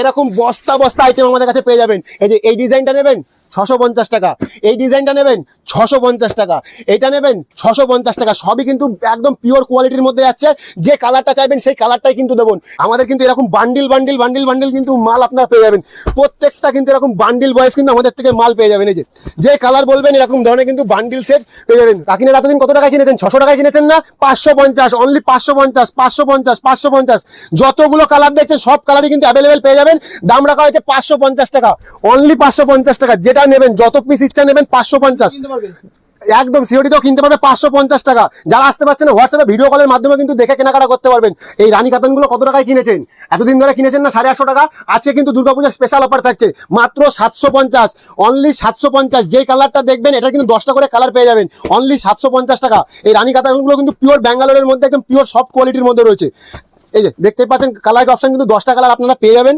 এরকম বস্তা বস্তা আইটেম আমাদের কাছে পেয়ে যাবেন। এই যে এই ডিজাইনটা নেবেন ছশো পঞ্চাশ টাকা। এই ডিজাইনটা নেবেন ছশো পঞ্চাশ টাকা। এটা নেবেন ছশো পঞ্চাশ টাকা। সবই কিন্তু একদম পিওর কোয়ালিটির মধ্যে যাচ্ছে যে কালারটা চাইবেন সেই কালারটাই কিন্তু দেবেন আমাদের কিন্তু এরকম বান্ডিল বান্ডিল বান্ডিল বান্ডিল কিন্তু মাল আপনারা পেয়ে যাবেন। প্রত্যেকটা কিন্তু এরকম বান্ডিল বয়স কিন্তু আমাদের থেকে মাল পেয়ে যাবেন। এই যে যে কালার বলবেন এরকম ধরনের কিন্তু বান্ডিল সেট পেয়ে যাবেন। কাকিনের এতদিন কত টাকা কিনেছেন? ছশো টাকায় কিনেছেন না? পাঁচশো পঞ্চাশ অনলি পাঁচশো পঞ্চাশ পাঁচশো পঞ্চাশ পাঁচশো পঞ্চাশ। যতগুলো কালার দেখছেন, সব কালারই কিন্তু অ্যাভেলেবেল পেয়ে যাবেন। দাম রাখা হয়েছে পাঁচশো পঞ্চাশ টাকা। অনলি পাঁচশো পঞ্চাশ টাকা। যেটা নেবেন যত পিস ইচ্ছা নেবেন পাঁচশো পঞ্চাশ। একদম সিওরিতেও কিনতে পারবে পাঁচশো পঞ্চাশ টাকা। যারা আসতে পারছেন হোয়াটসঅ্যাপে ভিডিও কলের মাধ্যমে কিন্তু দেখে কেনাকাটা করতে পারবেন। এই রানী কাতানগুলো কত টাকায় কিনেছেন? এতদিন ধরে কিনেছেন না সাড়ে আটশো টাকা। আজকে কিন্তু দুর্গাপূজার স্পেশাল অফার থাকছে মাত্র সাতশো পঞ্চাশ। অনলি সাতশো পঞ্চাশ। যেই কালারটা দেখবেন এটা কিন্তু দশটা করে কালার পেয়ে যাবেন। অনলি সাতশো পঞ্চাশ টাকা। এই রানী কাতানগুলো কিন্তু পিওর ব্যাঙ্গালোরের মধ্যে একদম পিওর সব কোয়ালিটির মধ্যে রয়েছে। এই যে দেখতে পাচ্ছেন কালার অপশন কিন্তু দশটা কালার আপনারা পেয়ে যাবেন।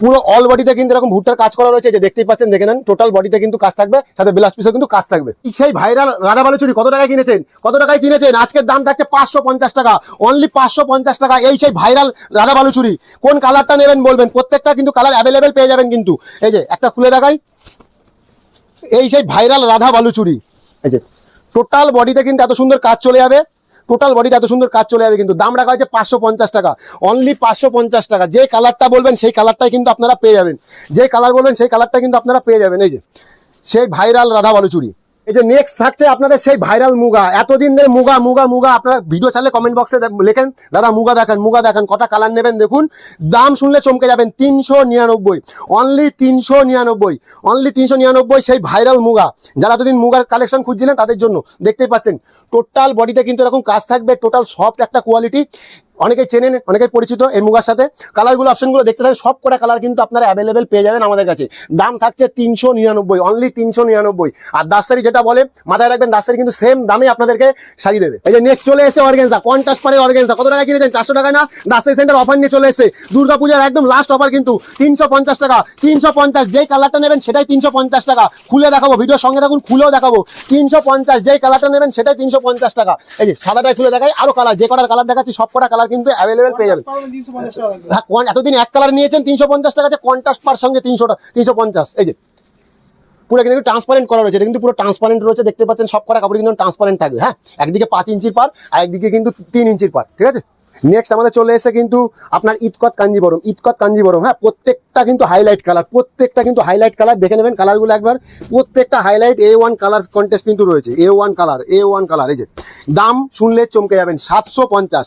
পুরো অল বডিতে কিন্তু এরকম ভুট্টার কাজ করা রয়েছে যে দেখতেই পাচ্ছেন, দেখে নেন টোটাল বডিতে কিন্তু কাজ থাকবে, সাথে ব্লাউজ পিসও কিন্তু কাজ থাকবে। সেই ভাইরাল রাধা বালুচুরি, কত টাকায় কিনেছেন? কত টাকায় কিনেছেন? আজকের দাম থাকছে পাঁচশো পঞ্চাশ টাকা। অনলি পাঁচশো পঞ্চাশ টাকা, এই সেই ভাইরাল রাধা বালুচুরি। কোন কালারটা নেবেন বলবেন? প্রত্যেকটা কিন্তু কালার অ্যাভেলেবেল পেয়ে যাবেন কিন্তু। এই যে, একটা খুলে দেখাই। এই সেই ভাইরাল রাধা বালুচুরি। এই যে টোটাল বডিতে কিন্তু এত সুন্দর কাজ চলে যাবে। টোটাল বডিতে এত সুন্দর কাজ চলে যাবে কিন্তু। দাম রাখা হয়েছে পাঁচশো পঞ্চাশ টাকা। অনলি পাঁচশো পঞ্চাশ টাকা। যে কালারটা বলবেন, সেই কালারটাই কিন্তু আপনারা পেয়ে যাবেন। যে কালার বলবেন, সেই কালারটা কিন্তু আপনারা পেয়ে যাবেন। এই যে, সেই ভাইরাল রাধা বালুচুরি। এই যে নেক্সট থাকছে আপনাদের সেই ভাইরাল মুগা। এতদিন ধরে মুগা মুগা মুগা, আপনারা ভিডিও চালে কমেন্ট বক্সে লেখেন, দাদা, মুগা দেখেন মুগা দেখেন, কটা কালার নেবেন দেখুন, দাম শুনলে চমকে যাবেন তিনশো নিরানব্বই অনলি তিনশো নিরানব্বই অনলি তিনশো নিরানব্বই সেই ভাইরাল মুগা। যারা এতদিন মুগার কালেকশন খুঁজছিলেন তাদের জন্য। দেখতেই পাচ্ছেন টোটাল বডিতে কিন্তু এরকম কাজ থাকবে টোটাল সফট একটা কোয়ালিটি অনেকে চেনেন অনেকে পরিচিত এই মুগার সাথে। কালারগুলো অপশনগুলো দেখতে থাকেন, সব কটা কালার কিন্তু আপনারা অ্যাভেলেবেল পেয়ে যাবেন আমাদের কাছে। দাম থাকছে তিনশো নিরানব্বই অনলি তিনশো নিরানব্বই। আর দাসারি যেটা বলে, মাথায় রাখবেন দাসারি কিন্তু সেম দামে আপনাদেরকে শাড়ি দেবে। এই যে নেক্সট চলে এসে অর্গেন্সা কন্টাস পারে অর্গেন্সা কত টাকা কিনেছেন? চারশো টাকা না? দাসারি সেন্টার অফার নিয়ে চলে এসে দুর্গাপূজার একদম লাস্ট অফার কিন্তু তিনশো পঞ্চাশ টাকা। তিনশো পঞ্চাশ, যেই কালারটা নেবেন সেটাই তিনশো পঞ্চাশ টাকা। খুলে দেখাবো, ভিডিওর সঙ্গে থাকুন, খুলেও দেখাবো। তিনশো পঞ্চাশ, যেই কালারটা নেবেন সেটাই তিনশো পঞ্চাশ টাকা। এই যে সাদাটাই খুলে দেখাই, আরও কালার যে কটার কালার দেখাচ্ছি, সব কটা কালার কিন্তু অ্যাভেলেবেল পেয়ে যাবেন। হ্যাঁ, এতদিন এক কালার নিয়েছেন তিনশো পঞ্চাশ টাকা আছে কন্ট্রাস্ট পার সঙ্গে তিনশো তিনশো পঞ্চাশ এই যে। পুরো কিন্তু ট্রান্সপারেন্ট করা রয়েছে কিন্তু পুরো ট্রান্সপারেন্ট রয়েছে দেখতে পাচ্ছেন সব কটা কাপড় কিন্তু ট্রান্সপারেন্ট থাকবে হ্যাঁ। একদিকে পাঁচ ইঞ্চির পার আর একদিকে কিন্তু তিন ইঞ্চির পার ঠিক আছে? নেক্সট আমাদের চলে এসে কিন্তু আপনার ইতকত কাঞ্জিবরম ইতকত কাঞ্জিবরম হ্যাঁ প্রত্যেকটা কিন্তু হাইলাইট কালার প্রত্যেকটা কিন্তু হাইলাইট কালার দেখে নেবেন কালারগুলো একবার, প্রত্যেকটা highlight A one colour contest কিন্তু রয়েছে A one colour A one colour এই যে, দাম শুনলে চমকে যাবেন সাতশো পঞ্চাশ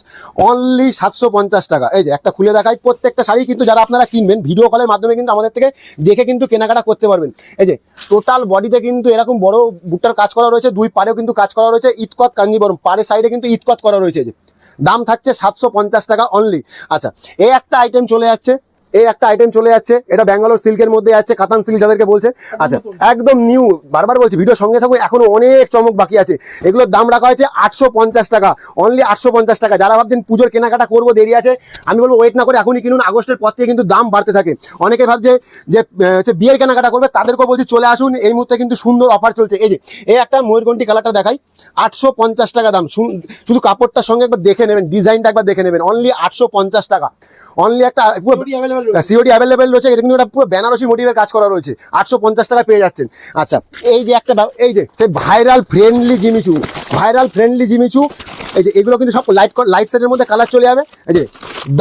অনলি সাতশো পঞ্চাশ টাকা, এই যে, একটা খুলে দেখাই, প্রত্যেকটা শাড়ি কিন্তু যারা আপনারা কিনবেন ভিডিও কলের মাধ্যমে কিন্তু আমাদের থেকে দেখে কিন্তু কেনাকাটা করতে পারবেন, এই যে টোটাল বডিতে কিন্তু এরকম বড় বুটটার কাজ করা রয়েছে, দুই পাড়েও কিন্তু কাজ করা রয়েছে, ইতকত কাঞ্জিবরম, পাড়ের সাইডে কিন্তু ইতকত করা রয়েছে যে দাম থাকছে সাতশো পঞ্চাশ টাকা অনলি আচ্ছা এই একটা আইটেম চলে যাচ্ছে এই একটা আইটেম চলে যাচ্ছে, এটা ব্যাঙ্গালোর সিল্কের মধ্যে যাচ্ছে কাতান সিল্ক যাদেরকে বলছে। আচ্ছা একদম নিউ বারবার বলছি ভিডিও সঙ্গে থাকুন, এখনও অনেক চমক বাকি আছে। এগুলোর দাম রাখা হয়েছে আটশো পঞ্চাশ টাকা অনলি আটশো পঞ্চাশ টাকা। যারা ভাবছেন পুজোর কেনাকাটা করব, দেরি আছে, আমি বলব ওয়েট না করে এখনই কিনুন, আগস্টের পর থেকে কিন্তু দাম বাড়তে থাকে। অনেকে ভাবছে যে হচ্ছে বিয়ের কেনাকাটা করবে, তাদেরকেও বলছি চলে আসুন, এই মুহূর্তে কিন্তু সুন্দর অফার চলছে। এই যে, এই একটা ময়ূরকণ্ঠী কালারটা দেখাই, আটশো পঞ্চাশ টাকা দাম শুধু কাপড়টার সঙ্গে একবার দেখে নেবেন ডিজাইনটা একবার দেখে নেবেন অনলি আটশো পঞ্চাশ টাকা। অনলি একটা সিওডি অ্যাভেলেবেল রয়েছে এটা কিন্তু পুরো বেনারসি মোটিভের কাজ করা রয়েছে। আটশো পঞ্চাশ টাকা পেয়ে যাচ্ছেন। আচ্ছা এই যে একটা এই যে, সেই viral friendly Jimmy Choo viral friendly Jimmy Choo এই যে এগুলো কিন্তু সব লাইট লাইট সেটের মধ্যে কালার চলে যাবে। এই যে,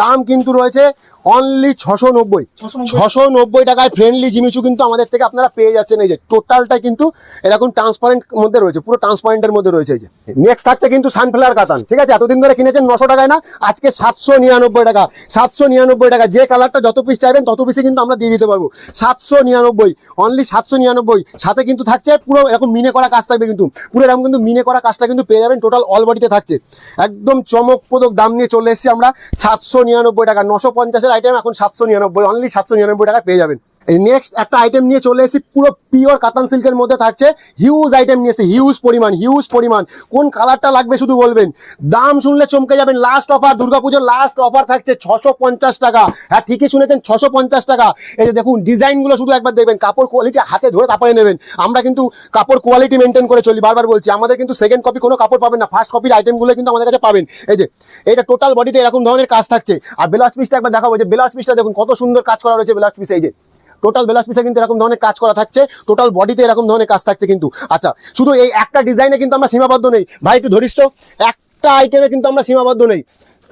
দাম কিন্তু রয়েছে অনলি ছশো নব্বই। ছশো নব্বই। টাকায় ফ্রেন্ডলি জিমিচু কিন্তু আমাদের থেকে আপনারা পেয়ে যাচ্ছেন। এই যে টোটালটা কিন্তু এরকম ট্রান্সপারেন্ট মধ্যে রয়েছে পুরো ট্রান্সপারেন্টের মধ্যে রয়েছে। এই যে নেক্সট থাকছে কিন্তু সানফ্লাওয়ার কাতান। ঠিক আছে এতদিন ধরে কিনেছেন নশো টাকায় না আজকে সাতশো নিরানব্বই টাকা। সাতশো নিরানব্বই টাকা যে কালারটা যত পিস চাইবেন তত পিসে কিন্তু আমরা দিয়ে দিতে পারব। সাতশো নিরানব্বই অনলি সাতশো নিরানব্বই। সাথে কিন্তু থাকছে পুরো এরকম মিনে করা কাজ থাকবে কিন্তু। পুরো এরকম কিন্তু মিনে করা কাজটা কিন্তু পেয়ে যাবেন টোটাল অল বডিতে থাকছে। একদম চমকপ্রদক দাম নিয়ে চলে এসেছি আমরা সাতশো নিরানব্বই টাকা নশো পঞ্চাশের আইটেম এখন সাতশো নিরানব্বই অনলি সাতশো নিরানব্বই টাকা পেয়ে যাবেন। নেক্সট একটা আইটেম নিয়ে চলে এসেছি, পুরো পিওর কাতান সিল্কের মধ্যে থাকছে। হিউজ আইটেম নিয়ে এসেছি হিউজ পরিমাণ হিউজ পরিমাণ। কোন কালারটা লাগবে শুধু বলবেন? দাম শুনলে চমকে যাবেন লাস্ট অফার দুর্গাপুজোর লাস্ট অফার থাকছে ছশো পঞ্চাশ টাকা। হ্যাঁ ঠিকই শুনেছেন, ছশো পঞ্চাশ টাকা। এই যে দেখুন ডিজাইনগুলো শুধু একবার দেখবেন, কাপড় কোয়ালিটি হাতে ধরে তারপরে নেবেন। আমরা কিন্তু কাপড় কোয়ালিটি মেনটেন করে চলি, বারবার বলছি, আমাদের কিন্তু সেকেন্ড কপি কোনো কাপড় পাবেন না ফার্স্ট কপির আইটেমগুলো কিন্তু আমাদের কাছে পাবেন। এই যে এটা টোটাল বডিতে এরকম ধরনের কাজ থাকছে। আর ব্লাউজ পিসটা একবার দেখাবো যে ব্লাউজ পিসটা দেখুন, কত সুন্দর কাজ করা রয়েছে ব্লাউজ পিস, এই যে। টোটাল বেলাসপিসে পিসে কিন্তু এরকম ধরনের কাজ করা থাকছে টোটাল বডিতে এরকম ধরনের কাজ থাকছে কিন্তু। আচ্ছা শুধু এই একটা ডিজাইনে কিন্তু আমরা সীমাবদ্ধ নেই। ভাই, একটু ধরিস তো, একটা আইটেমে কিন্তু আমরা সীমাবদ্ধ নেই।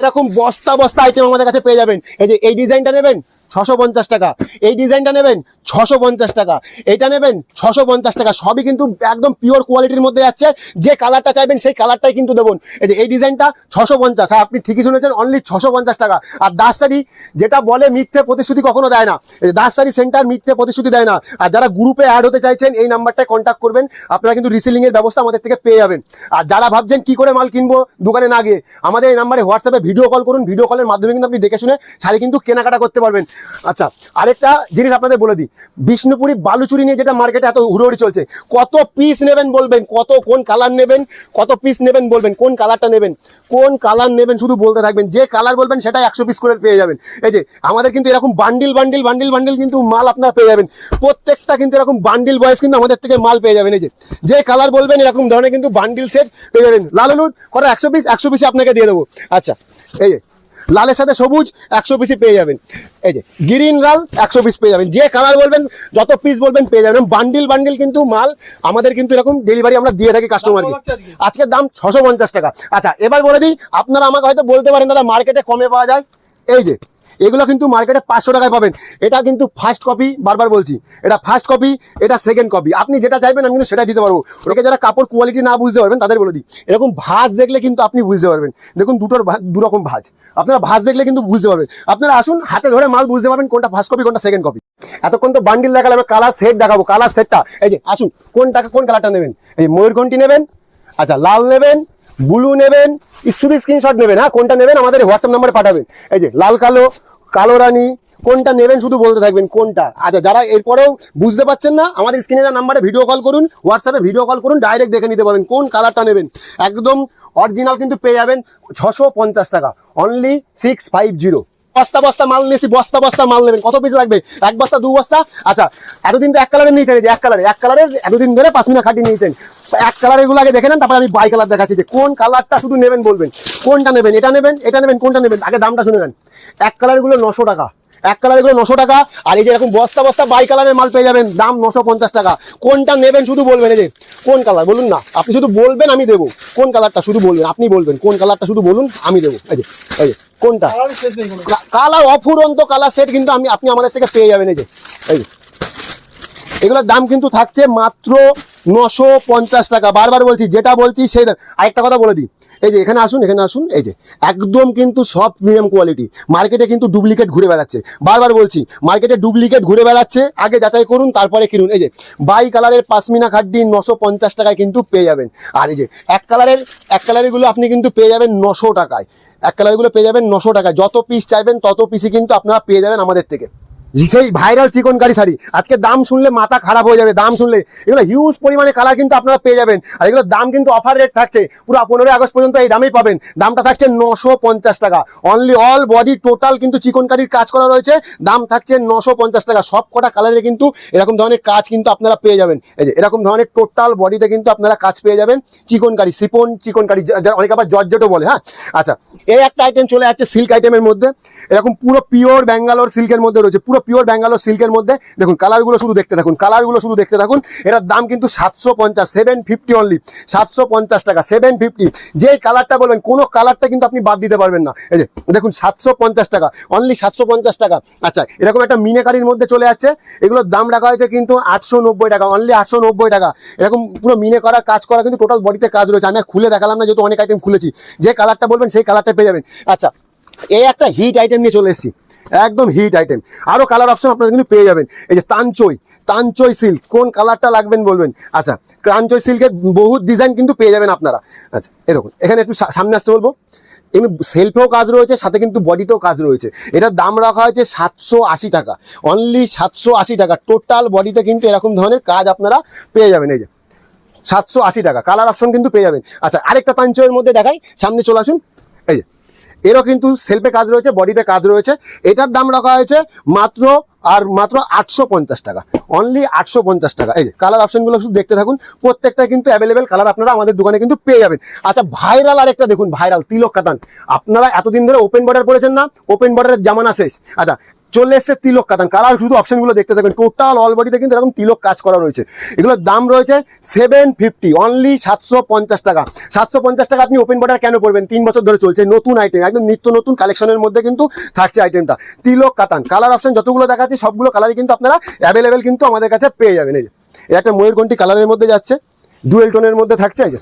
এরকম বস্তা বস্তা আইটেম আমাদের কাছে পেয়ে যাবেন। এই যে, এই ডিজাইনটা নেবেন? ছশো পঞ্চাশ টাকা। এই ডিজাইনটা নেবেন ছশো পঞ্চাশ টাকা। এটা নেবেন ছশো পঞ্চাশ টাকা। সবই কিন্তু একদম পিওর কোয়ালিটির মধ্যে যাচ্ছে। যে কালারটা চাইবেন সেই কালারটাই কিন্তু দেবো। এই যে এই ডিজাইনটা ছশো পঞ্চাশ। আর আপনি ঠিকই শুনেছেন অনলি ছশো পঞ্চাশ টাকা। আর দাস শাড়ি যেটা বলে মিথ্যে প্রতিশ্রুতি কখনো দেয় না। দাস শাড়ি সেন্টার মিথ্যে প্রতিশ্রুতি দেয় না। আর যারা গ্রুপে অ্যাড হতে চাইছেন, এই নাম্বারটায় কন্ট্যাক্ট করবেন। আপনারা কিন্তু রিসেলিং এর ব্যবস্থা আমাদের থেকে পেয়ে যাবেন। আর যারা ভাবছেন কি করে মাল কিনবো দোকানে না গিয়ে, আমাদের এই নাম্বারে হোয়াটসঅ্যাপে ভিডিও কল করুন। ভিডিও কলের মাধ্যমে কিন্তু আপনি দেখে শুনে শাড়ি কিন্তু কেনাকাটা করতে পারবেন। আচ্ছা আরেকটা জিনিস আপনাদের বলে দিই। বিষ্ণুপুরি বালুচুরি নিয়ে যেটা মার্কেটে এত হুড়োহুড়ি চলছে, কত পিস নেবেন বলবেন, কত, কোন কালার নেবেন, কত পিস নেবেন বলবেন, কোন কালারটা নেবেন, কোন কালার নেবেন শুধু বলতে থাকবেন, যে কালার বলবেন সেটা একশো পিস করে পেয়ে যাবেন। এই যে, আমাদের কিন্তু এরকম বান্ডিল বান্ডিল বান্ডিল বান্ডিল কিন্তু মাল আপনারা পেয়ে যাবেন। প্রত্যেকটা কিন্তু এরকম বান্ডিল বয়স কিন্তু আমাদের থেকে মাল পেয়ে যাবেন, এই যে। যে কালার বলবেন এরকম ধরনের কিন্তু বান্ডিল সেট পেয়ে যাবেন। লাল হলুদ কটা একশো পিস একশো পিসে আপনাকে দিয়ে দেবো। আচ্ছা এই যে লালের সাথে সবুজ একশো পিসই পেয়ে যাবেন। এই যে গ্রিন লাল একশো পিস পেয়ে যাবেন। যে কালার বলবেন যত পিস বলবেন পেয়ে যাবেন। বান্ডিল বান্ডিল কিন্তু মাল আমাদের কিন্তু এরকম ডেলিভারি আমরা দিয়ে থাকি কাস্টমারকে আজকের দাম ছশো পঞ্চাশ টাকা। আচ্ছা এবার বলে দিই আপনারা আমাকে হয়তো বলতে পারেন দাদা মার্কেটে কমে পাওয়া যায়। এই যে এগুলো কিন্তু মার্কেটে পাঁচশো টাকায় পাবেন। এটা কিন্তু ফার্স্ট কপি বারবার বলছি। এটা ফার্স্ট কপি এটা সেকেন্ড কপি আপনি যেটা চাইবেন, আমি কিন্তু সেটা দিতে পারব। ওকে যারা কাপড় কোয়ালিটি না বুঝতে পারবেন, তাদের বলে দিই। এরকম ভাঁজ দেখলে কিন্তু আপনি বুঝতে পারবেন। দেখুন, দুটোর ভা- দু রকম ভাঁজ। আপনারা ভাঁজ দেখলে কিন্তু বুঝতে পারবেন। আপনারা আসুন, হাতে ধরে মাল বুঝতে পারবেন কোনটা ফার্স্ট কপি কোনটা সেকেন্ড কপি এতক্ষণ তো বান্ডিল দেখালাম কালার সেট দেখাবো কালার সেটটা এই যে, আসুন, কোন টাকা, কোন কালারটা নেবেন? এই যে নেবেন আচ্ছা লাল নেবেন ব্লু নেবেন শুধু স্ক্রিনশট নেবেন হ্যাঁ কোনটা নেবেন আমাদের হোয়াটসঅ্যাপ নাম্বারে পাঠাবেন। এই যে লাল, কালো কালো রানি, কোনটা নেবেন শুধু বলতে থাকবেন কোনটা। আচ্ছা যারা এরপরেও বুঝতে পারছেন না, আমাদের স্ক্রিনে যা নাম্বারে ভিডিও কল করুন হোয়াটসঅ্যাপে ভিডিও কল করুন ডাইরেক্ট দেখে নিতে পারেন কোন কালারটা নেবেন। একদম অরিজিনাল কিন্তু পেয়ে যাবেন ছশো টাকা অনলি সিক্স ফাইভ জিরো বস্তা বস্তা মাল নিয়েছি, বস্তা বস্তা মাল নেবেন। কত পিস লাগবে? এক বস্তা, দু বস্তা? আচ্ছা এতদিন তো এক কালারের নিয়েছেন যে এক কালারের এক কালারের এতদিন ধরে পাঁচ মিনিট খাটি নিয়েছেন। এক কালারেরগুলো আগে দেখে নেন, তারপরে আমি বাই কালার দেখাচ্ছি যে কোন কালারটা শুধু নেবেন বলবেন। কোনটা নেবেন, এটা নেবেন এটা নেবেন, কোনটা নেবেন? আগে দামটা শুনে নেন। এক কালারগুলো নশো টাকা। এক কালার এগুলো নশো টাকা আর এই যে এরকম বস্তা বস্তা বাই কালারের মাল পেয়ে যাবেন দাম নশো পঞ্চাশ টাকা। কোনটা নেবেন শুধু বলবেন এই যে কোন কালার বলুন না আপনি শুধু বলবেন আমি দেবো। কোন কালারটা শুধু বলবেন আপনি বলবেন কোন কালারটা শুধু বলুন আমি দেবো। এই যে এই যে কোনটা? কালার অফুরন্ত কালার সেট কিন্তু আমি আপনি আমাদের থেকে পেয়ে যাবেন এই যে এই যে। এগুলোর দাম কিন্তু থাকছে মাত্র নশো পঞ্চাশ টাকা। বারবার বলছি, যেটা বলছি সেই। আরেকটা কথা বলে দিই। এই যে, এখানে আসুন এখানে আসুন। এই যে, একদম কিন্তু সব প্রিমিয়াম কোয়ালিটি। মার্কেটে কিন্তু ডুপ্লিকেট ঘুরে বেড়াচ্ছে। বারবার বলছি, মার্কেটে ডুপ্লিকেট ঘুরে বেড়াচ্ছে। আগে যাচাই করুন, তারপরে কিনুন। এই যে, বাই কালারের পাসমিনা খাড্ডি নশো পঞ্চাশ টাকায় কিন্তু পেয়ে যাবেন। আর এই যে, এক কালারের, এক কালারেরগুলো আপনি কিন্তু পেয়ে যাবেন নশো টাকায়। এক কালারগুলো পেয়ে যাবেন নশো টাকায়। যত পিস চাইবেন, তত পিসই কিন্তু আপনারা পেয়ে যাবেন আমাদের থেকে। সেই ভাইরাল চিকনকারি শাড়ি। আজকে দাম শুনলে মাথা খারাপ হয়ে যাবে, দাম শুনলে। এগুলো হিউজ পরিমাণে কালার কিন্তু আপনারা পেয়ে যাবেন। আর এগুলোর দাম কিন্তু অফার রেট থাকছে। পুরো পনেরোই আগস্ট পর্যন্ত এই দামেই পাবেন। দামটা থাকছে নশো পঞ্চাশ টাকা। অনলি অল বডি টোটাল কিন্তু চিকনকারির কাজ করা রয়েছে। দাম থাকছে নশো পঞ্চাশ টাকা। সব কটা কালারে কিন্তু এরকম ধরনের কাজ কিন্তু আপনারা পেয়ে যাবেন। এই যে এরকম ধরনের টোটাল বডিতে কিন্তু আপনারা কাজ পেয়ে যাবেন। চিকনকারি সিপন চিকনকারি অনেক আবার জর্জেটও বলে হ্যাঁ? আচ্ছা এই একটা আইটেম চলে যাচ্ছে সিল্ক আইটেমের মধ্যে। এরকম পুরো পিওর ব্যাঙ্গালোর সিল্কের মধ্যে রয়েছে। পুরো পিওর ব্যাঙ্গালোর সিল্কের মধ্যে। দেখুন কালারগুলো শুধু দেখতে থাকুন কালারগুলো শুধু দেখতে থাকুন। এটার দাম কিন্তু সাতশো পঞ্চাশ সেভেন ফিফটি অনলি সাতশো পঞ্চাশ টাকা সেভেন ফিফটি যে কালারটা বলবেন, কোনো কালারটা কিন্তু আপনি বাদ দিতে পারবেন না। এই যে, দেখুন, সাতশো পঞ্চাশ টাকা অনলি সাতশো পঞ্চাশ টাকা। আচ্ছা এরকম একটা মিনেকারির মধ্যে চলে যাচ্ছে এগুলোর দাম রাখা হয়েছে কিন্তু আটশো নব্বই টাকা অনলি আটশো নব্বই টাকা। এরকম পুরো মিনে করা, কাজ করা কিন্তু টোটাল বডিতে কাজ রয়েছে। আমি খুলে দেখালাম না, যেহেতু অনেক আইটেম খুলেছি। যে কালারটা বলবেন, সেই কালারটা পেয়ে যাবেন। আচ্ছা এই একটা হিট আইটেম নিয়ে চলে এসেছি। একদম হিট আইটেম আরও কালার অপশন আপনারা কিন্তু পেয়ে যাবেন। এই যে তানচই তানচই সিল্ক কোন কালারটা লাগবেন বলবেন? আচ্ছা তানচই সিল্কের বহু ডিজাইন কিন্তু পেয়ে যাবেন আপনারা। আচ্ছা দেখুন, এখানে একটু সামনে আসতে বলব। এমনি সেলফেও কাজ রয়েছে, সাথে কিন্তু বডিতেও কাজ রয়েছে। এটার দাম রাখা হয়েছে সাতশো আশি টাকা। অনলি সাতশো আশি টাকা। টোটাল বডিতে কিন্তু এরকম ধরনের কাজ আপনারা পেয়ে যাবেন। এই যে, সাতশো আশি টাকা। কালার অপশন কিন্তু পেয়ে যাবেন। আচ্ছা আরেকটা পাঞ্চের মধ্যে দেখাই। সামনে চলে আসুন। এই যে এরও কিন্তু সেলফে কাজ রয়েছে বডিতে কাজ রয়েছে। এটার দাম রাখা হয়েছে মাত্র আর মাত্র আটশো পঞ্চাশ টাকা। অনলি আটশো পঞ্চাশ টাকা। এই যে কালার অপশনগুলো শুধু দেখতে থাকুন। প্রত্যেকটা কিন্তু অ্যাভেলেবেল কালার আপনারা আমাদের দোকানে কিন্তু পেয়ে যাবেন। আচ্ছা ভাইরাল আরেকটা দেখুন ভাইরাল তিলক কাতান। আপনারা এতদিন ধরে ওপেন বর্ডার পড়েছেন না? ওপেন বর্ডারের জামানা শেষ। আচ্ছা চলে এসছে তিলক কাতান কালার শুধু অপশনগুলো দেখতে থাকবেন টোটাল অল বডিতে কিন্তু এরকম তিলক কাজ করা রয়েছে। এগুলোর দাম রয়েছে সেভেন ফিফটি অনলি সাতশো পঞ্চাশ টাকা। সাতশো পঞ্চাশ টাকা আপনি ওপেন বর্ডার কেন করবেন তিন বছর ধরে চলছে, নতুন আইটেম একদম নিত্য নতুন কালেকশনের মধ্যে কিন্তু থাকছে আইটেমটা তিলক কাতান কালার অপশন যতগুলো দেখাচ্ছি, সবগুলো কালারই কিন্তু আপনারা অ্যাভেলেবেল কিন্তু আমাদের কাছে পেয়ে যাবেন। এই যে একটা ময়ূরকণ্ঠী কালারের মধ্যে যাচ্ছে? ডুয়েল টোনের মধ্যে থাকছে, এই যে।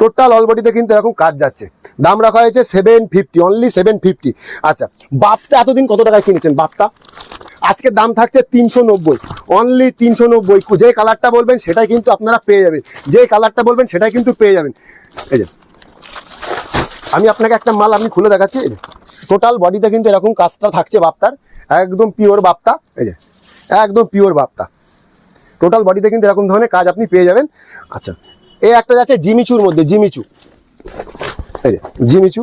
টোটাল অল বডিতে কিন্তু এরকম কাজ যাচ্ছে। দাম রাখা হয়েছে seven fifty only seven fifty আচ্ছা বাপটা এতদিন কত টাকায় কিনেছেন, বাপটা? আজকে দাম থাকছে তিনশো নব্বই অনলি তিনশো নব্বই। যে কালারটা বলবেন, সেটাই কিন্তু আপনারা পেয়ে যাবেন। যে কালারটা বলবেন, সেটাই কিন্তু পেয়ে যাবেন। এই যে, আমি আপনাকে একটা মাল আপনি খুলে দেখাচ্ছি। এই যে টোটাল বডিতে কিন্তু এরকম কাজটা থাকছে বাপ্তার একদম পিওর বাপ্তা এই যে, একদম পিওর বাপ্তা টোটাল বডিতে কিন্তু এরকম ধরনের কাজ আপনি পেয়ে যাবেন। আচ্ছা এই একটা যাচ্ছে জিমিচুর মধ্যে, জিমিচু। জিমিচু।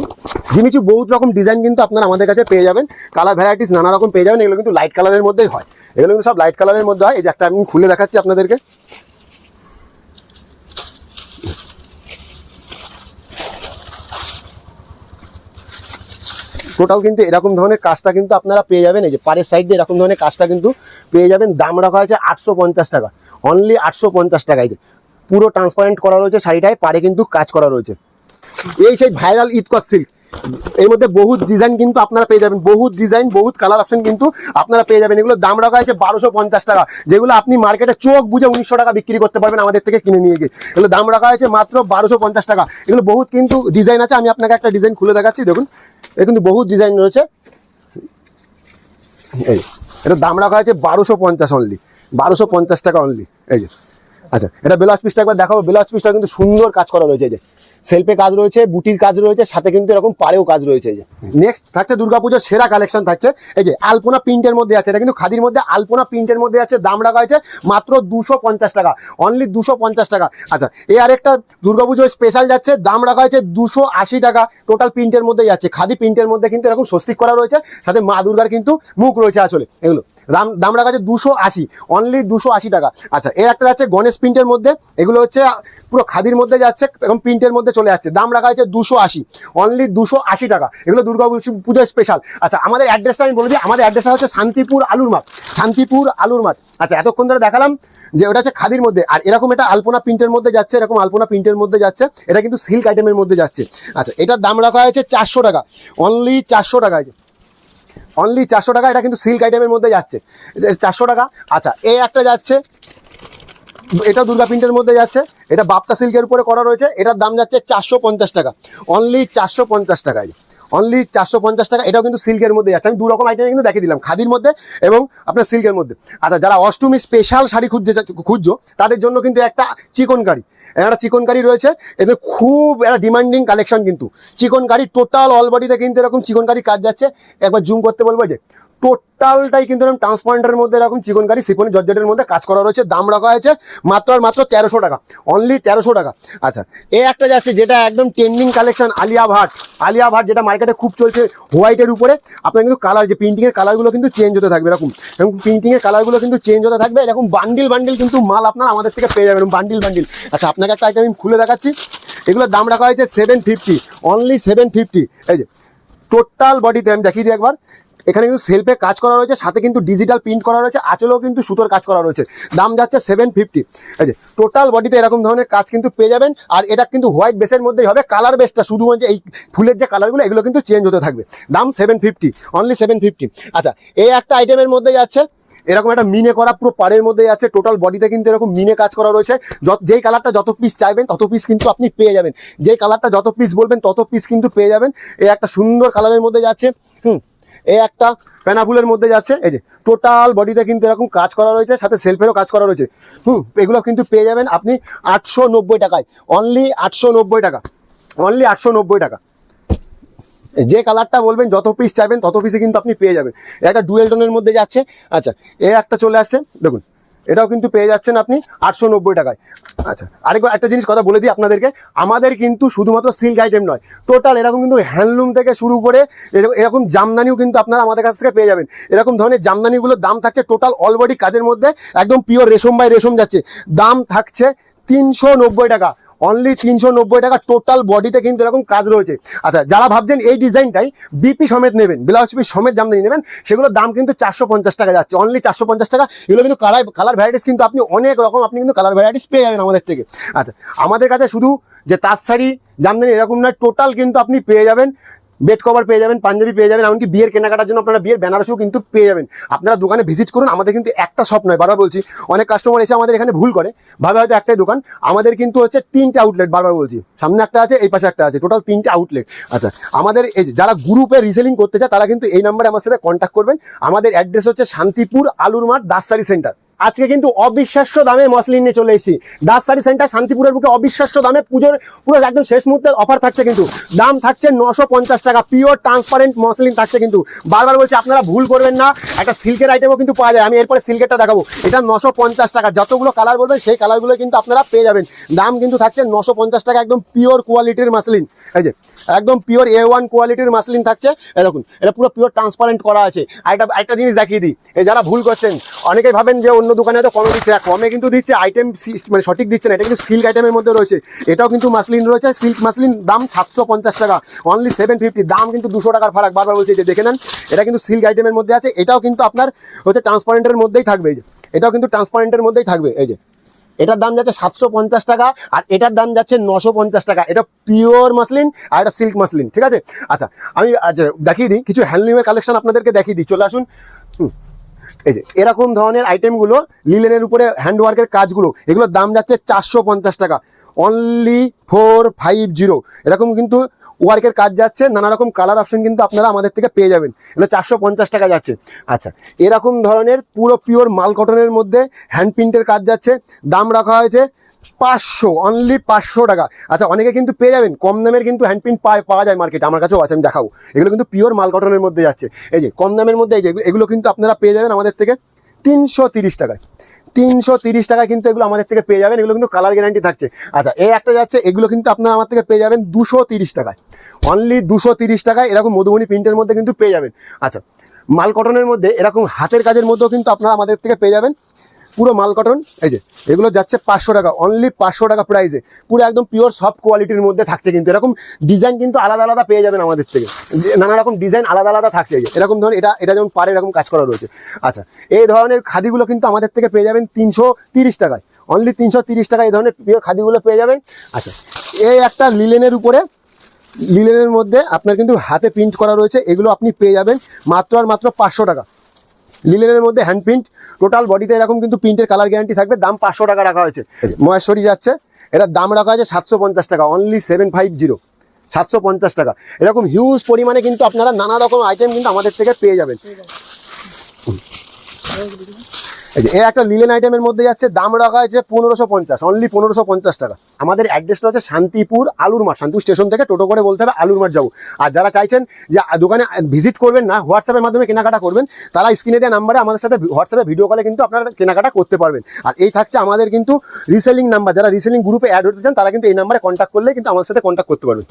জিমিচু বহুত রকম ডিজাইন কিন্তু আপনারা আমাদের কাছে পেয়ে যাবেন। কালার ভ্যারাইটিস নানা রকম পেয়ে যাবেন, এগুলো কিন্তু লাইট কালারের মধ্যেই হয়। এগুলো কিন্তু সব লাইট কালারের মধ্যে হয়। এই যে একটা আমি খুলে দেখাচ্ছি আপনাদেরকে। টোটাল কিন্তু এরকম ধরনের কাজটা কিন্তু আপনারা পেয়ে যাবেন। এই যে, পাড়ের সাইড দিয়ে এরকম ধরনের কাজটা কিন্তু পেয়ে যাবেন। দাম রাখা হয়েছে আটশো পঞ্চাশ টাকা। অনলি আটশো পঞ্চাশ টাকায় যে। পুরো ট্রান্সপারেন্ট করা রয়েছে, শাড়িটায় পাড়ে কিন্তু কাজ করা রয়েছে। এই সেই ভাইরাল ইতকট সিল্ক এর মধ্যে বহুত ডিজাইন কিন্তু আপনারা পেয়ে যাবেন, বহুত ডিজাইন বহুত কালার অপশন কিন্তু আপনারা পেয়ে যাবেন। এগুলো দাম রাখা হয়েছে বারোশো পঞ্চাশ টাকা। যেগুলো আপনি মার্কেটে চোখ বুঝে উনিশশো টাকা বিক্রি করতে পারবেন আমাদের থেকে কিনে নিয়ে গিয়ে। এগুলো দাম রাখা হয়েছে মাত্র বারোশো পঞ্চাশ টাকা। এগুলো বহুত কিন্তু ডিজাইন আছে, আমি আপনাকে একটা ডিজাইন খুলে দেখাচ্ছি, দেখুন। এ কিন্তু বহুত ডিজাইন রয়েছে। এই, এটা দাম রাখা হয়েছে বারোশো পঞ্চাশ অনলি বারোশো পঞ্চাশ টাকা অনলি এই যে আচ্ছা এটা ব্লাউজ পিসটা একবার দেখাবো। ব্লাউজ পিসটা কিন্তু সুন্দর কাজ করা রয়েছে যে। সেলফে কাজ রয়েছে, বুটির কাজ রয়েছে, সাথে কিন্তু এরকম পাড়েও কাজ রয়েছে এই যে। নেক্সট থাকছে দুর্গাপুজোর সেরা কালেকশন থাকছে। এই যে আলপনা প্রিন্টের মধ্যে আছে, এটা কিন্তু খাদির মধ্যে আলপনা প্রিন্টের মধ্যে আছে, দাম রাখা হয়েছে মাত্র দুশো টাকা অনলি দুশো টাকা। আচ্ছা এই আরেকটা দুর্গাপুজোর স্পেশাল যাচ্ছে, দাম রাখা হয়েছে দুশো টাকা টোটাল প্রিন্টের মধ্যে যাচ্ছে। খাদি প্রিন্টের মধ্যে কিন্তু এরকম স্বস্তিক করা রয়েছে, সাথে মা দুর্গার কিন্তু মুখ রয়েছে আসলে। এগুলো, দাম দাম রাখা আছে দুশো আশি অনলি দুশো আশি টাকা। আচ্ছা এ একটা যাচ্ছে গণেশ প্রিন্টের মধ্যে, এগুলো হচ্ছে পুরো খাদির মধ্যে যাচ্ছে এবং প্রিন্টের মধ্যে চলে যাচ্ছে দাম রাখা হয়েছে দুশো আশি। অনলি দুশো আশি টাকা। এগুলো দুর্গা পুজো স্পেশাল আচ্ছা আমাদের অ্যাড্রেসটা আমি বলে দিই। আমাদের অ্যাড্রেসটা হচ্ছে শান্তিপুর আলুর মাঠ। শান্তিপুর আলুর মাঠ। আচ্ছা এতক্ষণ ধরে দেখালাম যে ওটা হচ্ছে খাদির মধ্যে। আর এরকম এটা আলপনা প্রিন্টের মধ্যে যাচ্ছে, এরকম আলপনা প্রিন্টের মধ্যে যাচ্ছে। এটা কিন্তু সিল্ক আইটেমের মধ্যে যাচ্ছে। আচ্ছা এটার দাম রাখা হয়েছে চারশো টাকা। অনলি চারশো টাকা অনলি চারশো টাকা এটা কিন্তু সিল্ক আইটেমের মধ্যে যাচ্ছে। চারশো টাকা। আচ্ছা এই একটা যাচ্ছে এটা দুর্গা প্রিন্টের মধ্যে যাচ্ছে, এটা বাপ্তা সিল্কের উপরে করা রয়েছে, এটার দাম যাচ্ছে চারশো পঞ্চাশ টাকা। অনলি চারশো পঞ্চাশ টাকায়। অনলি চারশো পঞ্চাশ টাকা, এটাও কিন্তু সিল্কের মধ্যে যাচ্ছে। আমি দু রকম আইটেম কিন্তু দেখিয়ে দিলাম, খাদির মধ্যে এবং আপনার সিল্কের মধ্যে। আচ্ছা যারা অষ্টমী স্পেশাল শাড়ি খুঁজতে চা- খুঁজছো, তাদের জন্য কিন্তু একটা চিকনকারি একটা চিকনকারি রয়েছে, এদের খুব একটা ডিমান্ডিং কালেকশন কিন্তু। চিকনকারি টোটাল অল বডিতে কিন্তু এরকম চিকনকারি কাজ যাচ্ছে। একবার জুম করতে বলব যে টোটালটাই কিন্তু এরকম ট্রান্সপারেন্টের মধ্যে এরকম চিকনকারি সিপনি জর্জেটের মধ্যে কাজ করা রয়েছে, দাম রাখা হয়েছে মাত্র আর মাত্র তেরোশো টাকা অনলি তেরোশো টাকা। আচ্ছা এ একটা যাচ্ছে যেটা একদম ট্রেন্ডিং কালেকশন আলিয়া ভাট। আলিয়া ভাট যেটা মার্কেটে খুব চলছে হোয়াইটের উপরে। আপনার কিন্তু কালার যে প্রিন্টিংয়ের কালারগুলো কিন্তু চেঞ্জ হতে থাকবে, এরকম। এবং প্রিন্টিংয়ের কালারগুলো কিন্তু চেঞ্জ হতে থাকবে, এরকম বান্ডিল বান্ডিল কিন্তু মাল আপনার আমাদের থেকে পেয়ে যাবেন বান্ডিল বান্ডিল আচ্ছা আপনাকে একটা আইটেম আমি খুলে দেখাচ্ছি। এগুলোর দাম রাখা হয়েছে seven fifty only seven fifty এই যে টোটাল বডিতে আমি দেখিয়ে দিই একবার। এখানে কিন্তু সেলফে কাজ করা রয়েছে, সাথে কিন্তু ডিজিটাল প্রিন্ট করা রয়েছে, আঁচলেও কিন্তু সুতোর কাজ করা রয়েছে। দাম যাচ্ছে সেভেন ফিফটি এই যে টোটাল বডিতে এরকম ধরনের কাজ কিন্তু পেয়ে যাবেন, আর এটা কিন্তু হোয়াইট বেসের মধ্যেই হবে কালার বেসটা শুধু হচ্ছে এই ফুলের যে কালারগুলো এগুলো কিন্তু চেঞ্জ হতে থাকবে। দাম seven fifty only seven fifty আচ্ছা এই একটা আইটেমের মধ্যে যাচ্ছে, এরকম একটা মিনে করা পুরো পাড়ের মধ্যে আছে টোটাল বডিতে কিন্তু এরকম মিনে কাজ করা রয়েছে। যেই কালারটা যত পিস চাইবেন, তত পিস কিন্তু আপনি পেয়ে যাবেন। যেই কালারটা যত পিস বলবেন, তত পিস কিন্তু পেয়ে যাবেন। এই একটা সুন্দর কালারের মধ্যে যাচ্ছে, হুম এই একটা প্যানাফুলের মধ্যে যাচ্ছে, এই যে টোটাল বডিতে কিন্তু এরকম কাজ করা রয়েছে, সাথে সেলফেরও কাজ করা রয়েছে। হুম, এগুলো কিন্তু পেয়ে যাবেন আপনি আটশো নব্বই টাকায়। অনলি আটশো নব্বই টাকা। অনলি আটশো নব্বই টাকা। যে কালারটা বলবেন, যত পিস চাইবেন, তত পিসে কিন্তু আপনি পেয়ে যাবেন। একটা ডুয়েল টনের মধ্যে যাচ্ছে। আচ্ছা এ একটা চলে আসছে, দেখুন। এটাও কিন্তু পেয়ে যাচ্ছেন আপনি আটশো নব্বই টাকায়। আচ্ছা আরেকবার একটা জিনিস কথা বলে দিই আপনাদেরকে। আমাদের কিন্তু শুধুমাত্র সিল্ক আইটেম নয় টোটাল এরকম কিন্তু হ্যান্ডলুম থেকে শুরু করে এরকম- জামদানিও কিন্তু আপনারা আমাদের কাছ থেকে পেয়ে যাবেন। এরকম ধরনের জামদানিগুলোর দাম থাকছে টোটাল অলবডি কাজের মধ্যে একদম পিওর রেশম বাই রেশম যাচ্ছে। দাম থাকছে তিনশো নব্বই টাকা। অনলি তিনশো নব্বই টাকা টোটাল বডিতে কিন্তু এরকম কাজ রয়েছে। আচ্ছা যারা ভাবছেন এই ডিজাইনটাই বিপি সমেত নেবেন ব্লাউজ পিস সমেত জামদানি নেবেন, সেগুলোর দাম কিন্তু চারশো পঞ্চাশ টাকা যাচ্ছে। অনলি চারশো পঞ্চাশ টাকা। এগুলো কিন্তু কালার কালার ভ্যারাইটিস কিন্তু আপনি অনেক রকম, আপনি কিন্তু কালার ভ্যারাইটিস পেয়ে যাবেন আমাদের থেকে। আচ্ছা আমাদের কাছে শুধু যে তাঁত শাড়ি জামদানি এরকম নয় টোটাল কিন্তু আপনি পেয়ে যাবেন বেড কভার পেয়ে যাবেন, পাঞ্জাবি পেয়ে যাবেন, এমনকি বিয়ের কেনাকাটার জন্য আপনারা বিয়ের বেনারসও কিন্তু পেয়ে যাবেন। আপনারা দোকানে ভিজিট করুন, আমাদের কিন্তু একটা শপ নয়, বারবার বলছি। অনেক কাস্টমার এসে আমাদের এখানে ভুল করে। ভাবে হয়তো একটাই দোকান। আমাদের কিন্তু হচ্ছে তিনটে আউটলেট বারবার বলছি। সামনে একটা আছে, এই পাশে একটা আছে টোটাল তিনটে আউটলেট আচ্ছা আমাদের এই যারা গ্রুপে রিসেলিং করতে চায়, তারা কিন্তু এই নাম্বারে আমার সাথে কন্ট্যাক্ট করবেন। আমাদের অ্যাড্রেস হচ্ছে শান্তিপুর আলুর মাঠ দাসসারি সেন্টার আজকে কিন্তু অবিশ্বাস্য দামে মসলিন নিয়ে চলে এসেছি। দাস শাড়ি সেন্টার শান্তিপুরের বুকে অবিশ্বাস্য দামে পুজোর, পুরো একদম শেষ মুহূর্তের অফার থাকছে কিন্তু। দাম থাকছে নশো পঞ্চাশ টাকা পিওর ট্রান্সপারেন্ট মসলিন থাকছে কিন্তু। বারবার বলছি, আপনারা ভুল করবেন না। একটা সিল্কের আইটেমও কিন্তু পাওয়া যায়। আমি এরপরে সিল্কেরটা দেখাবো। এটা নশো পঞ্চাশ টাকা। যতগুলো কালার বলবেন, সেই কালারগুলো কিন্তু আপনারা পেয়ে যাবেন। দাম কিন্তু থাকছে নশো পঞ্চাশ টাকা, একদম পিওর কোয়ালিটির মাসলিন। এই যে, একদম পিওর এ ওয়ান কোয়ালিটির মাসলিন থাকছে। এরকম এটা পুরো পিওর ট্রান্সপারেন্ট করা আছে। আরেকটা একটা জিনিস দেখিয়ে দিই। যারা ভুল করছেন, অনেকেই ভাবেন যে অন্য দোকানে হয়তো কমে দিচ্ছে আর কমে কিন্তু দিচ্ছে আইটেম মানে সঠিক দিচ্ছে না, এটা কিন্তু সিল্ক আইটেমের মধ্যে রয়েছে। এটাও কিন্তু মাসলিন রয়েছে সিল্ক মাসলিন দাম সাতশো পঞ্চাশ টাকা অনলি সেভেন ফিফটি দাম কিন্তু দুশো টাকার ফারাক, বারবার বলছি যে দেখে নেন, এটা কিন্তু সিল্ক আইটেমের মধ্যে আছে, এটাও কিন্তু আপনার হচ্ছে ট্রান্সপারেন্টের মধ্যেই থাকবে, এই যে, এটাও কিন্তু ট্রান্সপারেন্টের মধ্যেই থাকবে, এই যে। এটার দাম যাচ্ছে সাতশো পঞ্চাশ টাকা, আর এটার দাম যাচ্ছে নশো পঞ্চাশ টাকা, এটা পিওর মাসলিন আর এটা সিল্ক মাসলিন ঠিক আছে? আচ্ছা আমি আচ্ছা দেখিয়ে দিই, কিছু হ্যান্ডলুমের কালেকশন আপনাদেরকে দেখিয়ে দিই, চলে আসুন। এই যে, এরকম ধরনের আইটেমগুলো লিলেনের উপরে হ্যান্ডওয়ার্কের কাজগুলো, এগুলোর দাম যাচ্ছে চারশো পঞ্চাশ টাকা। অনলি ফোর ফাইভ জিরো এরকম কিন্তু ওয়ার্কের কাজ যাচ্ছে, নানা রকম কালার অপশন কিন্তু আপনারা আমাদের থেকে পেয়ে যাবেন। এগুলো চারশো পঞ্চাশ টাকা যাচ্ছে। আচ্ছা এরকম ধরনের পুরো পিওর মাল কটনের মধ্যে হ্যান্ড প্রিন্টের কাজ যাচ্ছে। দাম রাখা হয়েছে পাঁচশো অনলি পাঁচশো টাকা। আচ্ছা অনেকে কিন্তু পেয়ে যাবেন, কম দামের কিন্তু হ্যান্ড প্রিন্ট পায়, পাওয়া যায় মার্কেটে আমার কাছেও আছে, আমি দেখাবো। এগুলো কিন্তু পিওর মাল কটনের মধ্যে যাচ্ছে। এই যে, কম দামের মধ্যে এই যে, এগুলো- কিন্তু আপনারা পেয়ে যাবেন আমাদের থেকে তিনশো তিরিশ টাকায়। তিনশো তিরিশ টাকায় কিন্তু এগুলো আমাদের থেকে পেয়ে যাবেন, এগুলো কিন্তু কালার গ্যারান্টি থাকছে। আচ্ছা এই একটা যাচ্ছে, এগুলো কিন্তু আপনারা আমার থেকে পেয়ে যাবেন দুশো তিরিশ টাকায়। অনলি দুশো তিরিশ টাকায় এরকম মধুবনী প্রিন্টের মধ্যে কিন্তু পেয়ে যাবেন। আচ্ছা মাল কটনের মধ্যে এরকম হাতের কাজের মধ্যেও কিন্তু আপনারা আমাদের থেকে পেয়ে যাবেন পুরো মাল কটন এই যে, এগুলো যাচ্ছে পাঁচশো টাকা অনলি পাঁচশো টাকা প্রাইসে পুরো একদম পিওর সফট কোয়ালিটির মধ্যে থাকছে কিন্তু, এরকম ডিজাইন কিন্তু আলাদা আলাদা পেয়ে যাবেন আমাদের থেকে। নানা রকম ডিজাইন আলাদা আলাদা থাকছে, এই যে, এরকম ধরুন এটা এটা যেমন পারে এরকম কাজ করা রয়েছে। আচ্ছা এই ধরনের খাদিগুলো কিন্তু আমাদের থেকে পেয়ে যাবেন তিনশো তিরিশ টাকায়। অনলি তিনশো তিরিশ টাকা এই ধরনের পিওর খাদিগুলো পেয়ে যাবেন। আচ্ছা এই একটা লিলেনের উপরে লিলেনের মধ্যে আপনার কিন্তু হাতে প্রিন্ট করা রয়েছে, এগুলো আপনি পেয়ে যাবেন মাত্র আর মাত্র পাঁচশো টাকা। লিলেনের মধ্যে হ্যান্ড প্রিন্ট টোটাল বডিতে এরকম কিন্তু প্রিন্টের কালার গ্যারান্টি থাকবে। দাম পাঁচশো টাকা রাখা হয়েছে। মহেশ্বরী যাচ্ছে। এটার দাম রাখা হয়েছে সাতশো পঞ্চাশ টাকা। অনলি সেভেন ফাইভ জিরো সাতশো পঞ্চাশ টাকা। এরকম হিউজ পরিমাণে কিন্তু আপনারা নানা রকম আইটেম কিন্তু আমাদের থেকে পেয়ে যাবেন। এই যে এই একটা লিলেন আইটেমের মধ্যে যাচ্ছে, দাম রাখা হয়েছে পনেরোশো পঞ্চাশ অনলি পনেরোশো পঞ্চাশ টাকা। আমাদের অ্যাড্রেসটা হচ্ছে শান্তিপুর আলুর মাঠ শান্তিপুর স্টেশন থেকে টোটো করে বলতে হবে আলুর মাঠ যাব। আর যারা চাইছেন যে দোকানে ভিজিট করবেন না হোয়াটসঅ্যাপের মাধ্যমে কেনাকাটা করবেন, তারা স্ক্রিনে দেওয়া নাম্বারে আমাদের সাথে হোয়াটসঅ্যাপে ভিডিও কলে কিন্তু আপনারা কেনাকাটা করতে পারবেন। আর এই থাকছে আমাদের কিন্তু রিসেলিং নাম্বার যারা রিসেলিং গ্রুপে অ্যাড হতে চান, তারা কিন্তু এই নাম্বারে কন্ট্যাক্ট করলে কিন্তু আমাদের সাথে কন্ট্যাক্ট করতে পারবেন।